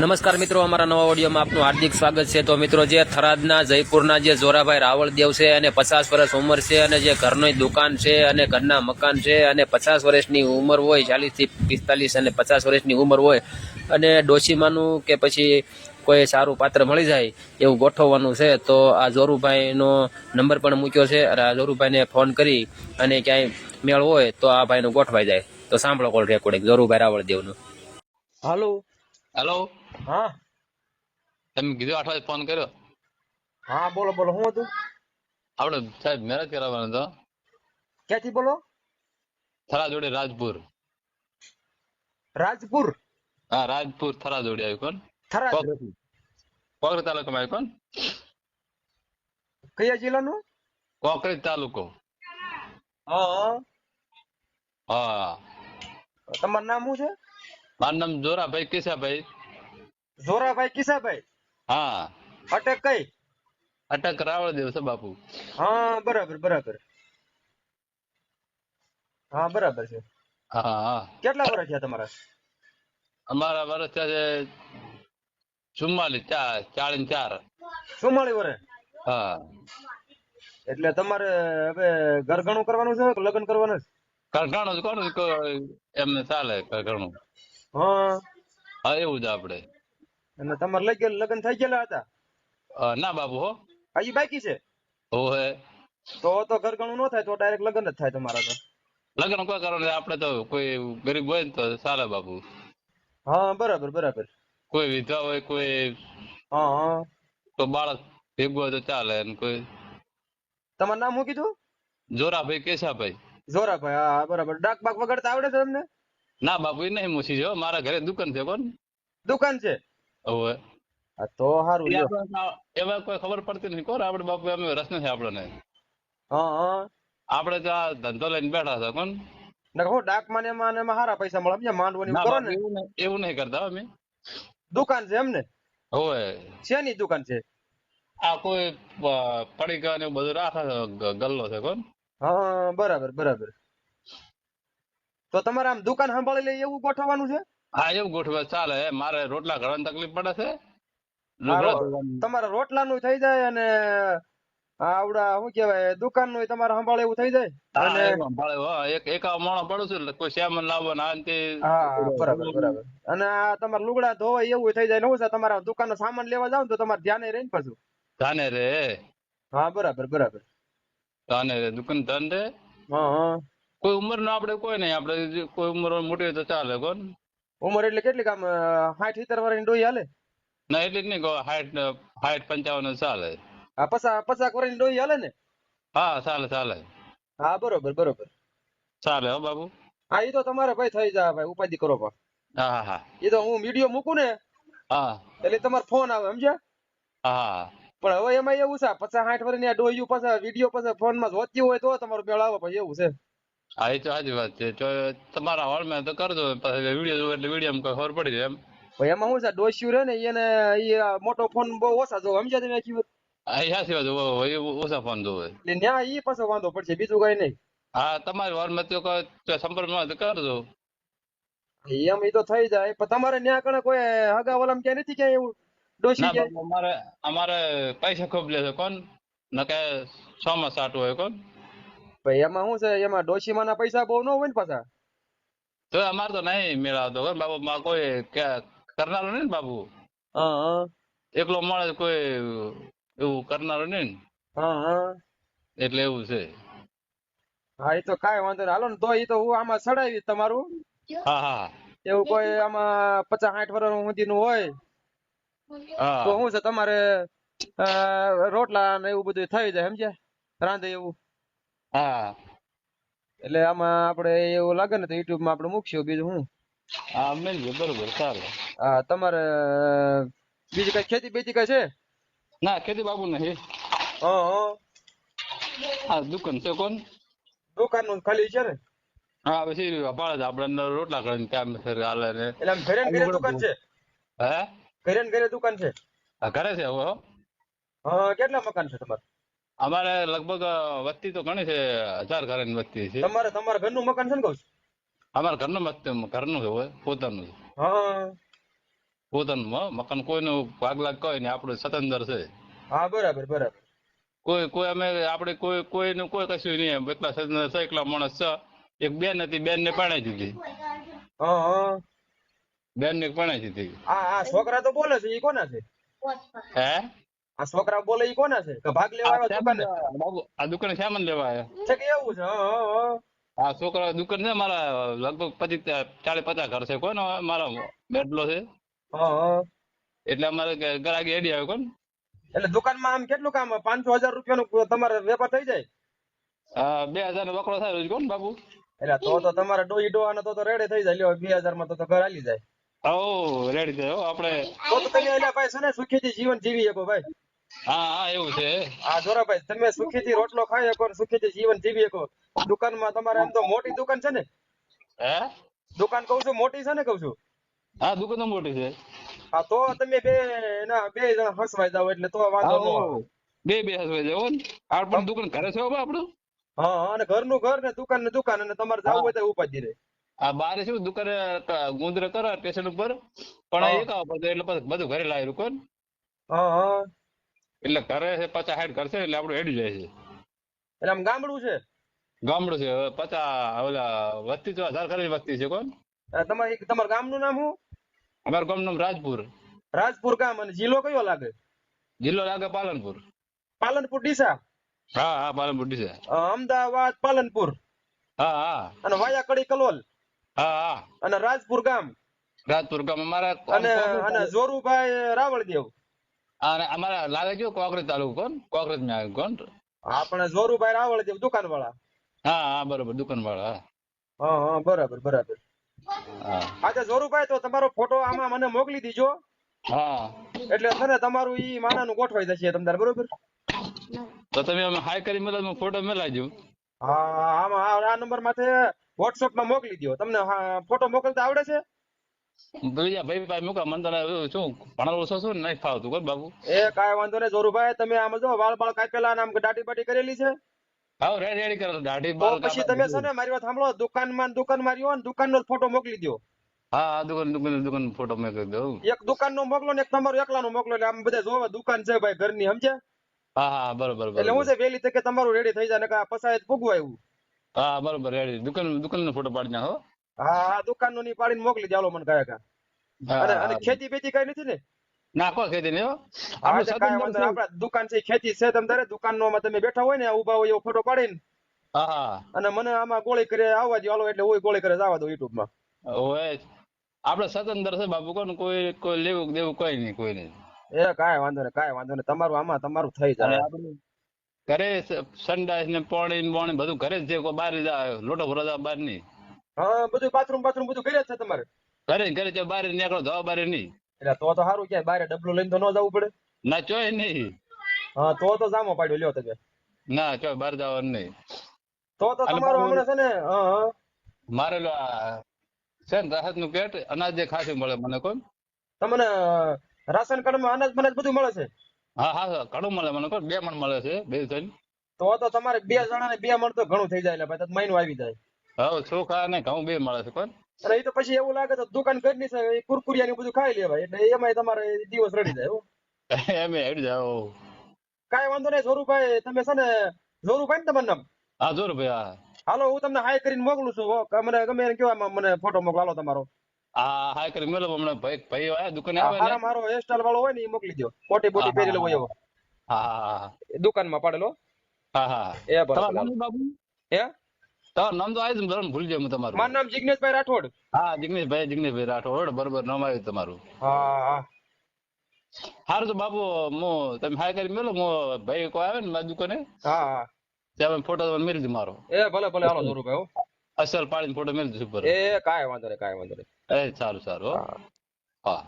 નમસ્કાર મિત્રો અમારા નવા ઓડિયોમાં આપનું હાર્દિક સ્વાગત છે. તો મિત્રો જે થરાદના જયપુરના જે જોરાભાઈ રાવળદેવ છે અને પચાસ વર્ષ ઉંમર છે અને જે ઘરની દુકાન છે અને ઘરના મકાન છે અને પચાસ વર્ષની ઉંમર હોય ચાલીસથી પિસ્તાલીસ અને પચાસ વર્ષની ઉંમર હોય અને ડોશીમાનું કે પછી કોઈ સારું પાત્ર મળી જાય એવું ગોઠવવાનું છે તો આ જોરુભાઈનો નંબર પણ મૂક્યો છે અને આ જોરુભાઈને ફોન કરી અને ક્યાંય મેળ હોય તો આ ભાઈનું ગોઠવાઈ જાય. તો સાંભળો કોલ રેકોર્ડિંગ જોરુભાઈ રાવળદેવનું હાલો હેલો હા? તમે કીધું આઠ વાગે ફોન કર્યો? હા બોલો બોલો શું હતું? આપણે સાહેબ મેરેજ કરાવવાનો હતો. ક્યાંથી બોલો? થરા જોડે રાજપુર. રાજપુર? હા રાજપુર થરા જોડે આવ્યું કોણ? થરા કોકરેજ તાલુકામાં આવ્યું કોણ? કયા જિલ્લાનું? કોકરી તાલુકો. હા. હા. તમારું નામ શું છે? મારું નામ જોરાભાઈ કેશાભાઈ જોરાભાઈ કિસાભાઈ? હા. અટક કઈ? અટક રાવળદેવ છે બાપુ. હા બરાબર બરાબર. હા બરાબર છે. હા કેટલા વર્ષ થયા તમારા? અમારા વર્ષ થયા છે ચુમ્માલીસ ચાર ચાલીસ ચાર. ચુમ્માલીસ વર્ષ હા. એટલે તમારે હવે ઘરઘણું કરવાનું છે કે લગ્ન કરવાનું છે? ઘરઘણું જ કોણ એમને ચાલે ઘરઘણું હા. હા એવું જ આપણે. અને તમારે લઈ ગયેલા લગ્ન થઈ ગયેલા હતા? ના બાપુ હો. હજી બાકી છે? ઓહે. તો તો ઘરગણું ન થાય તો ડાયરેક્ટ લગ્ન જ થાય તમારા તો. લગ્ન કોઈ કરો. આપણે તો કોઈ ગરીબ હોય ને તો ચાલે બાપુ હા બરાબર બરાબર. કોઈ વિધવા હોય કોઈ હા હા. તો બાળક ભેગું હોય તો ચાલે અને કોઈ. તમારું નામ શું કીધું? જોરાભાઈ કેશાભાઈ. જોરાભાઈ હા બરાબર. ડાક બાક વગાડતા આવડે છે તમને? ના બાપુ એ નહીં મૂછી જો મારા ઘરે દુકાન છે કોણ? દુકાન છે? હવે તો હારું એવા કોઈ ખબર પડતી નથી કોણ આપડે બાપુ અમે રસ નથી આપણને. હા હા. આપણે તો આ ધંધો લઈને બેઠા છે કોણ? ને હું ડાક માને માને એમાં હારા પૈસા મળે. સમજ્યા માંડવાની કરો ને એવું નહીં કરતા અમે. દુકાન છે એમને? હવે શેની દુકાન છે? આ કોઈ પડીકા ને એવું બધું રાખે છે ગલ્લો છે કોણ? હા બરાબર બરાબર. તો તમારે આમ દુકાન સંભાળી લે એવું ગોઠવવાનું છે? હા એવું ગોઠવે ચાલે. મારે રોટલા ઘડવાની તકલીફ પડે છે. હા. તમારે રોટલા નું થઈ જાય અને આવડા શું કેવાય દુકાનનું તમારે સંભાળે એવું થઈ જાય? અને સંભાળે. હો. એક એકાવ માણસ પડું છું કોઈ સામાન લાવવા ના અંતે હા બરાબર બરાબર. અને આ તમારે લુગડા ધોવાય એવું થઈ જાય ને શું તમારા દુકાન નો સામાન લેવા જાવ તો તમારે ધ્યાને રહી ને પાછું. ધ્યાને રે. હા બરાબર બરાબર. ધ્યાને રે દુકાન ધન રે. હા હા. કોઈ ઉંમર નો આપડે કોઈ નહીં આપડે કોઈ ઉંમર મોટી હોય તો ચાલે કોણ? ઉંમર એટલે કેટલી કામ સાઠ સિત્તેર વર્ષની ડોઈ હાલે? ના એટલે જ નહીં સાઠ હાઈટ પંચાવન ચાલે. હા પચાસ પચાસ વર્ષની ડોહી હાલે ને? હા ચાલે ચાલે. હા બરોબર બરોબર. ચાલે હો બાબુ? હા એ તો તમારે ભાઈ થઈ જાય ભાઈ ઉપાધિ કરો પણ. હા હા એ તો હું વીડિયો મૂકું ને હા. એટલે તમારો ફોન આવે સમજ્યા? હા પણ હવે એમાં એવું છે પચાસ સાઠ વર્ષની આ ડોયું પાછા વીડિયો પાછા ફોનમાં જોતી હોય તો તમારો મેળ આવે પછી એવું છે. હા એ તો સાચી વાત છે. તો તમારા હોલમાં તો કરજો પછી વીડિયો જોવે એટલે વીડિયો કોઈ ખબર પડી જાય એમ. ભાઈ એમાં હું છે ડોસ્યું રહે ને એને એ મોટો ફોન બહુ ઓછા જોવે સમજ્યા તમે આખી? હા એ સાચી વાત એ ઓછા ફોન જોવે. એટલે ન્યા એ પાછો વાંધો પડશે બીજું કઈ નહીં. હા તમારી હોલમાં તો સંપર્કમાં તો કરજો એમ એ તો થઈ જાય. પણ તમારે ન્યા કણે કોઈ હગા વાલામાં ક્યાંય નથી ક્યાંય એવું? ડોસી ના અમારે અમારે પૈસા ખૂબ લે છે કોણ? નકે છ માં સાટું હોય કોણ? ભાઈ એમાં શું છે? એમાં ડોશીમાં ના પૈસા બહુ ન હોય ને પાછા? તો અમારે તો નહીં મેળવતો કોણ બાબુ માં કોઈ કે- કરનારો નહીં ને હા એકલો માણસ કોઈ એવું કરનારો નહીં ને? એટલે એવું છે. હા એ તો કાંઈ વાંધો નહીં. હાલો ને તો એ તો હું આમાં ચડાવી તમારું. હા હા એવું કોઈ આમાં પચાસ સાઠ વર્ષ સુધી નું હોય તો શું છે તમારે રોટલા ને એવું બધું થઈ જાય સમજ્યા? રાંધે એવું? હા. એટલે આમાં આપણે એવું લાગે ને તો યુટ્યુબમાં આપણે મૂકશું બીજું શું હા મેળ બરોબર ચાલે હા તમારે બીજી કઈ ખેતી બેતી કઈ છે? ના ખેતી બાબુ નહીં. હા હા. દુકાન છે કોણ? દુકાનનું ખાલી છે ને? હા પછી ભાડે આપણે રોટલા કરીને ત્યાં સર હાલે ને. એટલે આમ ઘરે ઘરે દુકાન છે? હે? ઘરે ઘરે દુકાન છે? હા, ઘરે છે હવે હો. હા કેટલા મકાન છે તમારે? અમારે લગભગ વસ્તી તો ઘણી છે હજાર ઘરની વસ્તી છે. તમારે તમારા ઘરનું મકાન છે ને કહું અમારે ઘરનું મસ્ત ઘરનું છે પોતાનું છે. હા. પોતાનું મકાન કોઈનું ભાગ લાગ કોઈ નહીં આપણું સ્વતંત્ર છે. હા બરાબર બરાબર. કોઈ કોઈ અમે આપણે કોઈ કોઈનું કોઈ કશું નહીં એકલા સ્વતંત્ર છે એકલા માણસ છે. એક બેન હતી બેન ને પાણી દીધી બેન ને પાણી દીધી. છોકરા તો બોલે છે એ કોના છે? હે? આ છોકરા બોલે ઈ કોના છે? કે ભાગ લેવા આવ્યો દુકાને? આ દુકાને સામાન લેવા આવ્યો. છે કે એવું છે? આ છોકરા દુકાન છે મારા લગભગ પચીસ ચાલીસ પચાસ ઘર છે કોનો મારા બેડલો છે. એટલે અમારે ગરાગી એડી આવ્યો કોણ? એટલે દુકાનમાં આમ કેટલું કામ પાંચસો હજાર રૂપિયાનો તમારે વેપાર થઈ જાય? હા બે હજાર નો વકરો થાય કોણ બાબુ એટલે તો તો તમારે ડોહી ડોહાને તો તો રેડે થઈ જાય. લ્યો બે હજારમાં તો તો ઘર હાલી જાય. ઓ રેડી થયો આપણે તો તો તમે એટલે ભાઈ છે ને સુખીથી જીવન જીવી શકો ભાઈ. હા હા એવું છે. તમે સુખીથી રોટલો ખાઈ શકો સુખીથી જીવન જીવી શકો. દુકાનમાં તમારે એમ તો મોટી દુકાન છે ને? હે? દુકાન કહું છું મોટી છે ને કહું છું? હા દુકાન મોટી છે. હા તો તમે બે ના બે જણા હસવાઈ જાવ એટલે તો વાંધો ન બે બે હસવાઈ જાય હો ને. આ પણ દુકાન ઘરે છે આપણું? હા હા, અને ઘરનું ઘર ને દુકાન ને દુકાન અને તમારે જવું હોય તો ઉપાધી રહે આ બારે શું દુકાને ગુંદર કરો સ્ટેશન ઉપર. પણ એક આવવા પડે એટલે બધું ઘરે લાવ્યું કોણ હા હા. એટલે ઘરે છે પચાસ હાઈટ ઘર છે એટલે આપણું હેડી જાય છે. એટલે આમ ગામડું છે? ગામડું છે. હવે પચાસ ઓલા વસ્તી તો હજાર ખરી વસ્તી છે કોણ? તમારે તમારું ગામનું નામ શું? અમારું ગામનું નામ રાજપુર. રાજપુર ગામ અને જિલ્લો કયો લાગે? જિલ્લો લાગે પાલનપુર. પાલનપુર ડીસા? હા હા પાલનપુર ડીસા. અમદાવાદ પાલનપુર. હા હા. અને વાયા કડી કલોલ? હા હા. અને રાજપુર ગામ? રાજપુર ગામ અમારા અને અને જોરુભાઈ રાવળદેવ? અમારા લાગે કયો કોકરેજ તાલુકો કોણ? કોકરેજમાં આવે કોણ? આપણે જોરુભાઈ રાવળદેવ દુકાન વાળા હા હા બરોબર દુકાન વાળા હા હા બરાબર બરાબર. અચ્છા જોરુભાઈ તો તમારો ફોટો આમાં મને મોકલી દીજો. હા. એટલે છે ને તમારું ઈ માનાનું ગોઠવાઈ જશે તમને બરોબર? તો તમે અમે હાઈ કરી મેલા હું ફોટો મેલાજો હા આમાં આ- નંબર માથે વોટ્સઅપમાં મોકલી દો તમને ફોટો મોકલતા આવડે છે? બીજા ભાઈ પાસે મૂકા મને તને શું ભણેલો છો શું નહીં ફાવતું કોણ બાબુ એ કાંઈ વાંધો નહીં જોરુભાઈ તમે આમ જો વાળ બાળ કાપેલા અને દાઢી બાટી કરેલી છે? હા રેડી રેડી કરો દાઢી તો પછી તમે છે ને મારી વાત સાંભળો દુકાનમાં દુકાન મારી હોય ને દુકાન ફોટો મોકલી દો હા હા દુકાન દુકાન દુકાન ફોટો મેં કરી દઉં એક દુકાન નો મોકલો ને એક તમારો એકલા મોકલો એટલે આમ બધા જોવે દુકાન છે ભાઈ ઘરની સમજે હા હા બરોબર એટલે હું છે વેલી તકે તમારું રેડી થઈ જાય ને પસાયત પૂગવા આવ્યું હા બરોબર રેડી દુકાન દુકાન નો ફોટો પાડી નાખો હા દુકાનનું પાડીને મોકલી ચાલો મને કયા કા અને. ખેતી બેતી કઈ નથી ને? નાખો ખેતી ને દુકાન છે ખેતી છે તમે તારે. દુકાન નો તમે બેઠા હોય ને ઊભા હોય એવો ફોટો પાડીને. અને મને આમાં ગોળી કરે આવવા દો હાલો એટલે હું ગોળી કરે જવા દો યુટ્યુબમાં ઓય. આપણે સ્વતંત્ર છે બાપુ કોણ કોઈ કોઈ લેવું દેવું કોઈ નહીં કોઈ નહીં. એ કાંઈ વાંધો નહીં કાંઈ વાંધો નહીં. તમારું આમાં તમારું થઈ જાય. ઘરે સંડાસ ને પાણી ને પાણી બધું ઘરે જ છે કોઈ બહાર લોટો જાવ બહાર નહીં. હા બધું બાથરૂમ બાથરૂમ બધું કર્યા છે તમારે. ઘરે ઘરે છે બહાર નીકળો જવા બહાર નહીં. એટલે તો તો સારું ક્યાંય બારે ડબલું લઈને તો ન જવું પડે. ના ચોય નહીં. હા તો તો જામો પાડ્યો લ્યો તમે. ના ચોય બહાર જવાનું નહીં. તો તો તમારો હમણાં છે ને હા મારે લો આ છે ને રાહતનું પેટ અનાજ જે ખાસું મળે મને કોણ? તમને રાશન કાર્ડમાં અનાજ મનાજ બધું મળે છે? હા હા ઘણું મળે મને કોણ? બે મણ મળે છે બે થઈને તો તો તમારે બે જણા ને બે મણ તો ઘણું થઈ જાય એટલે ભાઈ મહિનો આવી જાય. હવે ચોખા અને ઘઉં બે મળે છે કોણ? અને એ તો પછી એવું લાગે તો દુકાન ઘરની છે કુરકુરિયા ને બધું ખાઈ લેવાય. એટલે એમાં તમારે દિવસ રડી જાય હો. એમ હેડ જાઓ કાઈ વાંધો નહીં જોરુભાઈ તમે છે ને જોરુભાઈ ને તમારું નામ? હા જોર હા. હાલો હું તમને હાય કરીને મોકલું છું હો. મને ગમે એને કેવા મને ફોટો મોકલાલો તમારો. હા હા કરીને મેલો હમણાં ભાઈ ભાઈ આયા દુકાને આવે ને? મારો હેરસ્ટાઈલ વાળો હોય ને એ મોકલી દો. કોટી બોટી હા, પહેરેલો હોય એવો. હા હા હા. દુકાનમાં પાડેલો? હા હા. એ બરાબર બાબુ હે? તમારું નામ તો આવ્યું બરાબર ભૂલી જાય તમારું. મારું નામ જિગ્નેશભાઈ રાઠોડ. હા જિગ્નેશભાઈ જિગ્નેશભાઈ રાઠોડ બરોબર નામ આવ્યું તમારું. હા સારું તો બાપુ હું તમે હાય કરી મેલો હું ભાઈ કોઈ આવે ને મારી દુકાને? હા ત્યાં ફોટો તમને મેળી દઉં મારો. એ ભલે ભલે હાલો જરૂર ભાઈ અસલ પાડીને ફોટો મેળી દઉં સુપર એ કાંઈ વાંધો નહીં કાંઈ વાંધો નહીં. એ સારું સારું. હા.